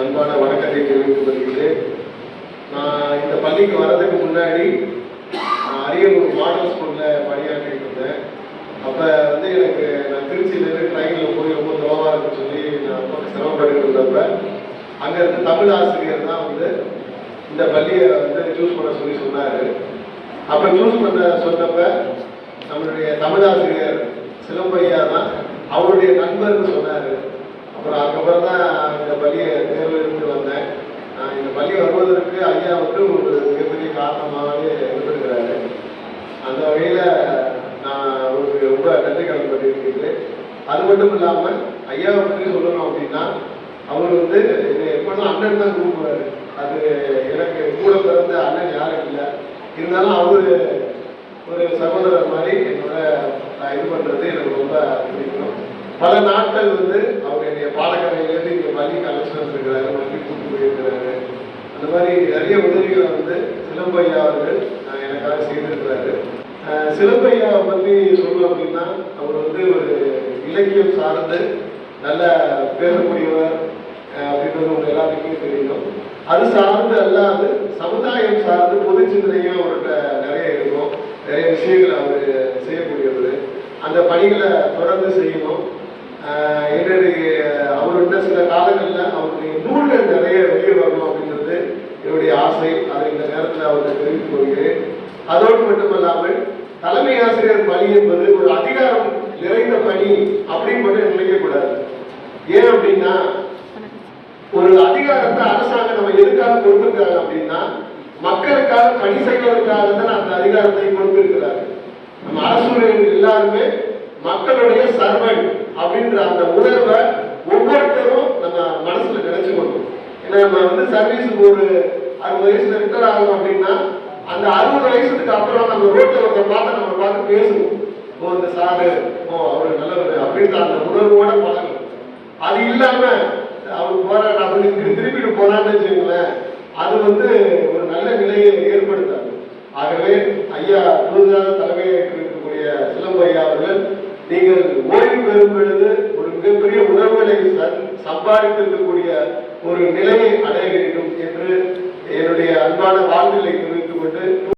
அன்பான வணக்கத்தை தெரிவித்துக் கொள்கிறேன் நான் இந்த பள்ளிக்கு வர்றதுக்கு முன்னாடி நான் அரியலூர் மாடல் ஸ்கூலில் பணியாற்றிட்டு இருந்தேன். அப்போ வந்து எனக்கு நான் திருச்சியிலேருந்து ட்ரெயினில் போய் ரொம்ப தூரமாக இருக்குன்னு சொல்லி நான் ரொம்ப சிரமப்பட்டு இருந்தப்ப அங்கே இருந்த தமிழ் ஆசிரியர் தான் வந்து இந்த பள்ளியை வந்து சூஸ் பண்ண சொல்லி சொன்னார். அப்போ சூஸ் பண்ண சொன்னப்ப நம்மளுடைய தமிழ் ஆசிரியர் சிலம்பையா தான் அவருடைய நண்பர்னு சொன்னார். அப்புறம் அதுக்கப்புறம் தான் ஐயா வந்து ஒரு மிகப்பெரிய காரணமாகவே இருந்திருக்கிறாரு அந்த வகையில் நான் அவருக்கு ரொம்ப நன்றி கடன் அது மட்டும் இல்லாமல் ஐயாவை பற்றி சொல்லணும் அப்படின்னா அவர் வந்து என்னை அண்ணன் தான் கூப்பிடுவார். அது எனக்கு கூட பிறந்த அண்ணன் யாரும் இல்லை. இருந்தாலும் அவர் ஒரு சகோதரர் மாதிரி என்னோட நான் இது பண்ணுறது எனக்கு ரொம்ப பிடிக்கும். பல நாட்கள் வந்து அவர் என்னுடைய பாலக்கரையிலேருந்து மாதிரி நிறைய உதவிகளை வந்து சிலம்பையா அவர்கள் எனக்காக செய்திருக்கிறாரு. சிலம்பையா சிலம்பையாவை பற்றி சொல்லணும் அப்படின்னா அவர் வந்து ஒரு இலக்கியம் சார்ந்து நல்ல பேசக்கூடியவர் அப்படின்றது உங்க எல்லாத்துக்குமே தெரியும். அது சார்ந்து அல்லாது சமுதாயம் சார்ந்து பொது சிந்தனையும் அவர்கிட்ட நிறைய இருக்கும். நிறைய விஷயங்கள் அவர் செய்யக்கூடியவர். அந்த பணிகளை தொடர்ந்து செய்யணும். என்னுடைய அவர்கிட்ட சில காலங்களில் அவருடைய நூல்கள் நிறைய வெளியே வரணும் அப்படின்றது என்னுடைய ஆசை அதை இந்த நேரத்தில் அவர்கள் தெரிவித்துக் கொள்கிறேன். அதோடு மட்டுமல்லாமல் தலைமை ஆசிரியர் பணி என்பது ஒரு அதிகாரம் நிறைந்த பணி அப்படின்னு மட்டும் நினைக்கக்கூடாது ஏன் அப்படின்னா ஒரு அதிகாரத்தை அரசாங்கம் நம்ம எதுக்காக கொடுத்துருக்காங்க அப்படின்னா மக்களுக்காக பணி செய்வதற்காக தான் அந்த அதிகாரத்தை கொடுத்திருக்கிறாங்க நம்ம அரசுரைகள் எல்லாருமே மக்களுடைய சர்வன் அப்படின்ற அந்த உணர்வை ஒவ்வொருத்தரும் நம்ம மனசுல நினைச்சுக்கணும். ஏன்னா நம்ம வந்து சர்வீஸுக்கு ஒரு அறுபது வயசுல ரிட்டர் ஆகும் அப்படின்னா அந்த அறுபது வயசுக்கு அப்புறம் நம்ம ரோட்ல ஒருத்தர் பார்த்து நம்ம பார்த்து பேசுவோம். ஓ இந்த சாரு ஓ அவரு நல்லவர் அப்படின்ற அந்த உணர்வோட பழகணும். அது இல்லாம அவர் போறாரு நம்மளுக்கு திருப்பிட்டு போனான்னு வச்சுக்கோங்களேன் அது வந்து ஒரு நல்ல நிலையை ஏற்படுத்தாது. ஆகவே ஐயா புதிதாக தலைமையேற்று இருக்கக்கூடிய சிலம்பு ஐயா அவர்கள் நீங்கள் ஓய்வு பெறும் பொழுது மிகப்பெரிய உணர்வுகளை சம்பாதித்திருக்கக்கூடிய ஒரு நிலையை அடைய வேண்டும் என்று என்னுடைய அன்பான வாழ்நிலை